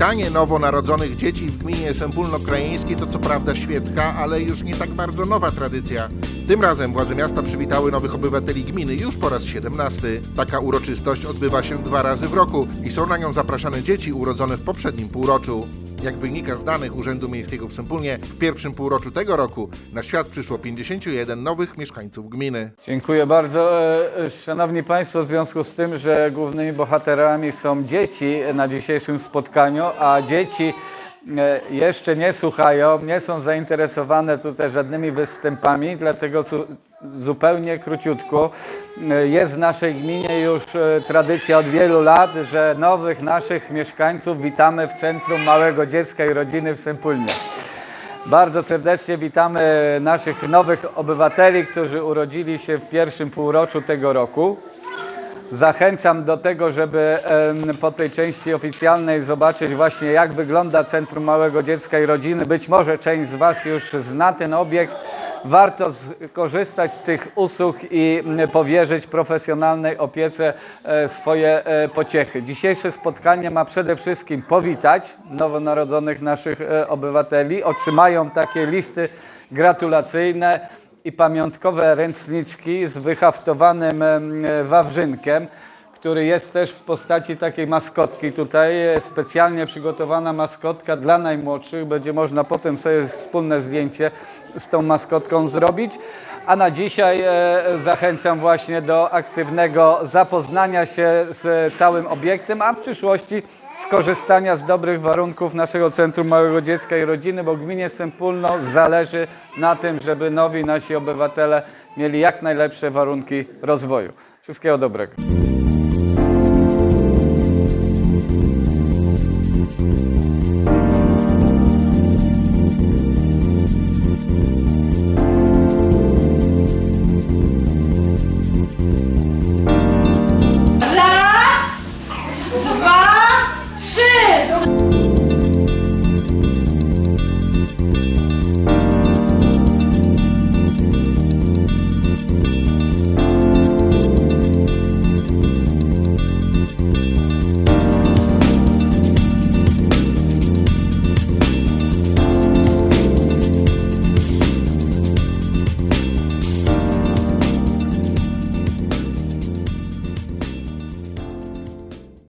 Spotkanie nowonarodzonych dzieci w gminie Sępólno-Krajeńskiej to co prawda świecka, ale już nie tak bardzo nowa tradycja. Tym razem władze miasta przywitały nowych obywateli gminy już po raz 17. Taka uroczystość odbywa się dwa razy w roku i są na nią zapraszane dzieci urodzone w poprzednim półroczu. Jak wynika z danych Urzędu Miejskiego w Sępólnie, w pierwszym półroczu tego roku na świat przyszło 51 nowych mieszkańców gminy. Dziękuję bardzo. E, e, Szanowni Państwo, w związku z tym, że głównymi bohaterami są dzieci na dzisiejszym spotkaniu, a dzieci jeszcze nie słuchają, nie są zainteresowane tutaj żadnymi występami, dlatego zupełnie króciutko. e, Jest w naszej gminie już e, tradycja od wielu lat, że nowych naszych mieszkańców witamy w Centrum Małego Dziecka i Rodziny w Sępólnie. Bardzo serdecznie witamy naszych nowych obywateli, którzy urodzili się w pierwszym półroczu tego roku. Zachęcam do tego, żeby po tej części oficjalnej zobaczyć właśnie jak wygląda Centrum Małego Dziecka i Rodziny. Być może część z Was już zna ten obiekt. Warto skorzystać z tych usług i powierzyć profesjonalnej opiece e, swoje e, pociechy. Dzisiejsze spotkanie ma przede wszystkim powitać nowonarodzonych naszych e, obywateli. Otrzymają takie listy gratulacyjne i pamiątkowe ręczniczki z wyhaftowanym em, wawrzynkiem, który jest też w postaci takiej maskotki tutaj, specjalnie przygotowana maskotka dla najmłodszych. Będzie można potem sobie wspólne zdjęcie z tą maskotką zrobić. A na dzisiaj e, zachęcam właśnie do aktywnego zapoznania się z całym obiektem, a w przyszłości skorzystania z dobrych warunków naszego Centrum Małego Dziecka i Rodziny, bo gminie Sępólno zależy na tym, żeby nowi nasi obywatele mieli jak najlepsze warunki rozwoju. Wszystkiego dobrego.